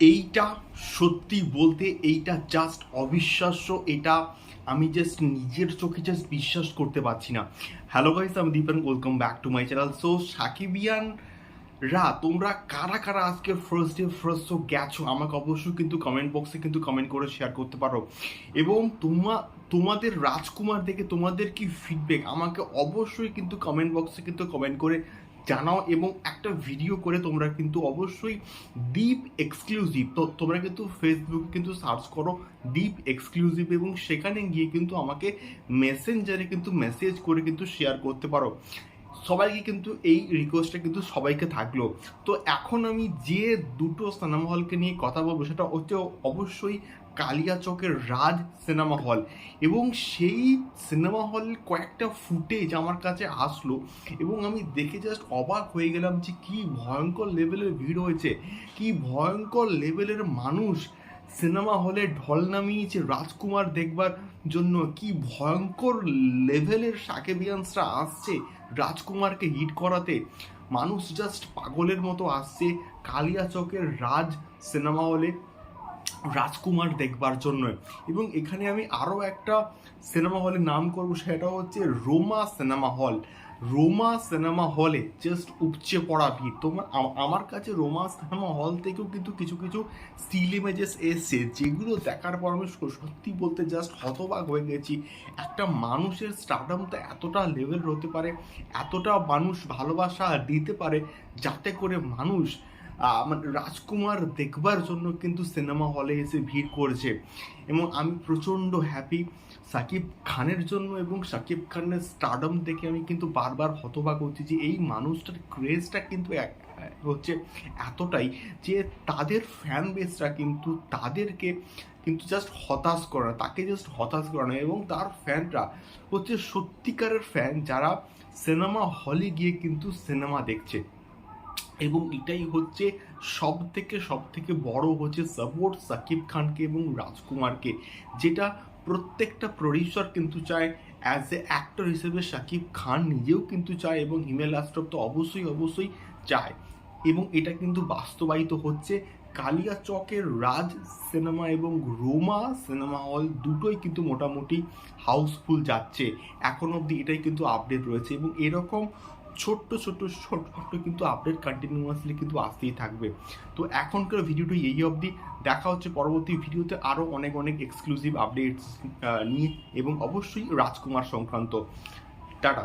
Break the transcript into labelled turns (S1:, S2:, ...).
S1: এইটা সত্যি বলতে এইটা জাস্ট অবিশ্বাস্য, এটা আমি জাস্ট নিজের চোখে জাস্ট বিশ্বাস করতে পারছি না। হ্যালো গাইস আমি Dipon welcome back to my channel so Sakibian রা, তোমরা কারা কারা আজকে ফার্স্ট ডে ফার্স্ট শো গেছো? আমাকে অবশ্যই কিন্তু কমেন্ট বক্সে কিন্তু কমেন্ট করে শেয়ার করতে পারো। এবং তোমা, তোমাদের রাজকুমার দেখে তোমাদের কি ফিডব্যাক আমাকে অবশ্যই কিন্তু কমেন্ট বক্সে কিন্তু কমেন্ট করে জানাও এবং একটা ভিডিও করে তোমরা কিন্তু অবশ্যই ডিপ এক্সক্লুসিভ তো তোমরা কিন্তু ফেসবুকে কিন্তু সার্চ করো ডিপ এক্সক্লুসিভ এবং সেখানে গিয়ে কিন্তু আমাকে মেসেঞ্জারে কিন্তু মেসেজ করে কিন্তু শেয়ার করতে পারো। সবাইকে কিন্তু এই রিকোয়েস্টটা কিন্তু সবাইকে থাকল। তো এখন আমি যে দুটো সিনেমা হলকে নিয়ে কথা বলব সেটা হচ্ছে অবশ্যই কালিয়াচকের রাজ সিনেমা হল। এবং সেই সিনেমা হল কয়েকটা ফুটেজ আমার কাছে আসলো এবং আমি দেখে জাস্ট অবাক হয়ে গেলাম যে কি ভয়ঙ্কর লেভেলের ভিড় হয়েছে, কি ভয়ঙ্কর লেভেলের মানুষ সিনেমা হলে ঢল নামিয়েছে রাজকুমার দেখবার জন্য, কি ভয়ঙ্কর লেভেলের সাকেবিয়ান্সরা আসছে রাজকুমারকে হিট করাতে। মানুষ জাস্ট পাগলের মতো আসছে কালিয়াচকের রাজ সিনেমা হলে। রাজকুমার দেখবার জন্য। এবং এখানে আমি আরও একটা সিনেমা হলের নাম করব সেটা হচ্ছে Ruma cinema hall. Ruma cinema হলে জাস্ট উপচে পড়া ভিড়। তোমার আমার কাছে রোমা সিনেমা হল থেকেও কিন্তু কিছু কিছু স্টিল ইমেজেস এসছে, যেগুলো দেখার পর আমি সত্যি বলতে জাস্ট হতবাক হয়ে গেছি। একটা মানুষের স্টারডামটা এতটা লেভেল হতে পারে, এতটা মানুষ ভালোবাসা দিতে পারে, যাতে করে মানুষ মানে রাজকুমার দেখবার জন্য কিন্তু সিনেমা হলে এসে ভিড় করছে। এবং আমি প্রচণ্ড হ্যাপি সাকিব খানের জন্য এবং সাকিব খানের স্টারডম দেখে আমি কিন্তু বারবার হতবাক হচ্ছি যে এই মানুষটার ক্রেজটা কিন্তু এক- হচ্ছে এতটাই যে তাদের ফ্যান বেসরা কিন্তু তাদেরকে কিন্তু জাস্ট হতাশ করে, তাকে জাস্ট হতাশ করে না এবং তার ফ্যানরা হচ্ছে সত্যিকারের ফ্যান যারা সিনেমা হলে গিয়ে কিন্তু সিনেমা দেখছে। এবং এটাই হচ্ছে সব থেকে সব থেকে বড় হচ্ছে সাপোর্ট সাকিব খানকে এবং রাজকুমারকে, যেটা প্রত্যেকটা প্রডিউসার কিন্তু চায় অ্যাজ এ অ্যাক্টর হিসেবে সাকিব খান নিজেও কিন্তু চায় এবং হিমেল আশ্রফ তো অবশ্যই অবশ্যই চায়। এবং এটা কিন্তু বাস্তবায়িত হচ্ছে কালিয়া চকের রাজ সিনেমা এবং রোমা সিনেমা হল দুটোই কিন্তু মোটামুটি হাউসফুল যাচ্ছে। এখন অবধি এটাই কিন্তু আপডেট রয়েছে এবং এরকম ছোট্ট ছোট্ট ছোট্ট ছোট্ট কিন্তু আপডেট কন্টিনিউয়াসলি কিন্তু আসতেই থাকবে। তো এখনকার ভিডিওটি এই অবধি। দেখা হচ্ছে পরবর্তী ভিডিওতে আরও অনেক অনেক এক্সক্লুসিভ আপডেটস নিয়ে এবং অবশ্যই রাজকুমার সংক্রান্ত। টাটা।